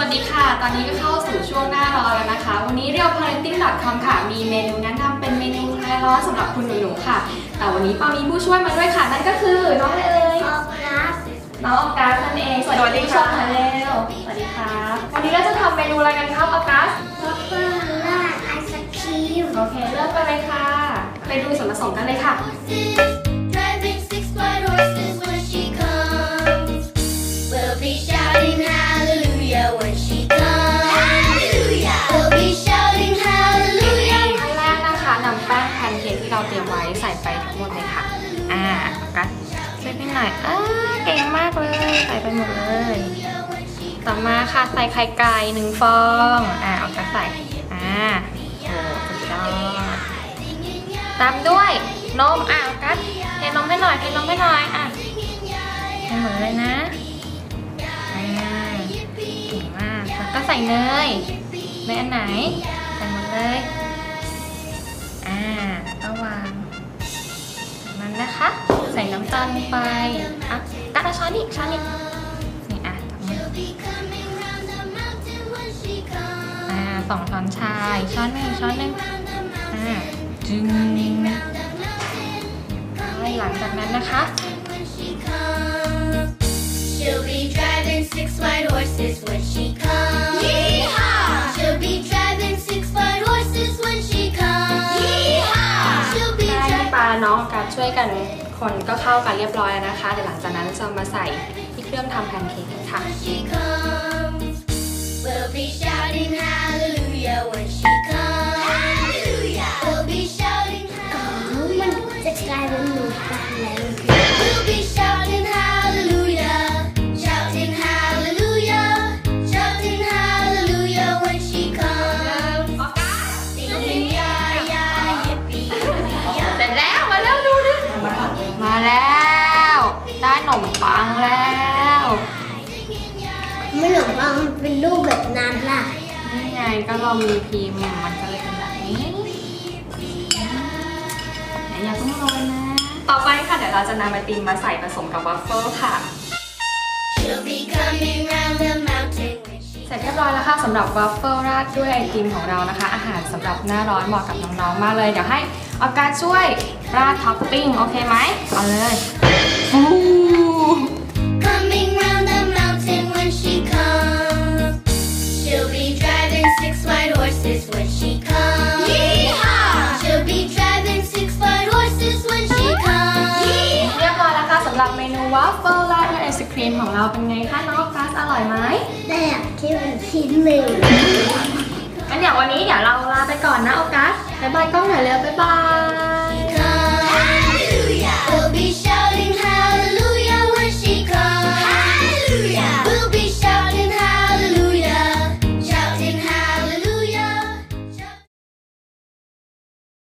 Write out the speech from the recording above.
วัสดีค่ะ ตอนนี้ก็เข้าสู่ช่วงหน้าร้อนแล้วนะคะ วันนี้เรียว parenting.com ค่ะ มีเมนูแนะนำเป็นเมนูคลายร้อนสำหรับคุณหนูๆค่ะ แต่วันนี้ปามีผู้ช่วยมาด้วยค่ะ นั่นก็คือน้องอะไรเอ่ย ออกนะน้องออกัสนั่นเอง สวัสดีค่ะชมเร็วสวัสดีครับ วันนี้เราจะทำเมนูอะไรกันครับออกัส วอฟเฟิลาดไอศครีมโอเค เริ่มไปเลยค่ะ ไปดูส่วนผสมกันเลยค่ะ ช่วยพี่หน่อยอ่าเก่งมากเลยใส่ไปหมดเลย ต่อมาค่ะใส่ไข่ไก่หนึ่งฟอง อ่าออกัสใส่อ่าโอ้สุดยอดตามด้วยนมอะกัสเทนมให้หน่อยเทนมให้หน่อยอะให้หมดเลยนะอ่าเก่งมากแล้วก็ใส่เนยเนยอันไหนใส่หมดเลยอ่าก็วางมันนะคะ ใส่น้ำตาลไปนะคะตักช้อนนี่ช้อนนี่นี่อะสองช้อนชายช้อนหนึ่งช้อนหนึ่งอ่าจึงหลังจากนั้นนะคะ She'll be driving six white horses when she comes. กับช่วยกันคนก็เข้ากันเรียบร้อยแล้วนะคะ เดี๋ยวหลังจากนั้นจะมาใส่ที่เครื่องทำแพนเค้กค่ะ ไม่หลงว่ามันเป็นรูปแบบนั้นล่ะ นี่ไงก็เรามีพิมพ์มันก็เลยเป็นแบบนี้ไหนอย่าเพิ่งโรยนะ ต่อไปค่ะเดี๋ยวเราจะนำไอติมมาใส่ผสมกับวัฟเฟิลค่ะ She'll be coming round the mountain when she เสร็จเรียบร้อยแล้วค่ะสำหรับวัฟเฟิลราดด้วยไอติมของเรานะคะ อาหารสำหรับหน้าร้อนเหมาะกับน้องๆมากเลย เดี๋ยวให้อากาศช่วยราดท็อปปิ้งโอเคไหมเอาเลยฟู หรับเมนูวัฟเฟิลราดด้วยไอศครีมของเราเป็นไงคะน้องอากาศอร่อยไหมแต่อยากที่เป็นชิ้นหนึ่งงั้นเดี๋ยววันนี้เดี๋ยวเราลาไปก่อนนะออกัสบ๊ายบายกล้องหน่อยเร็วบ๊ายบาย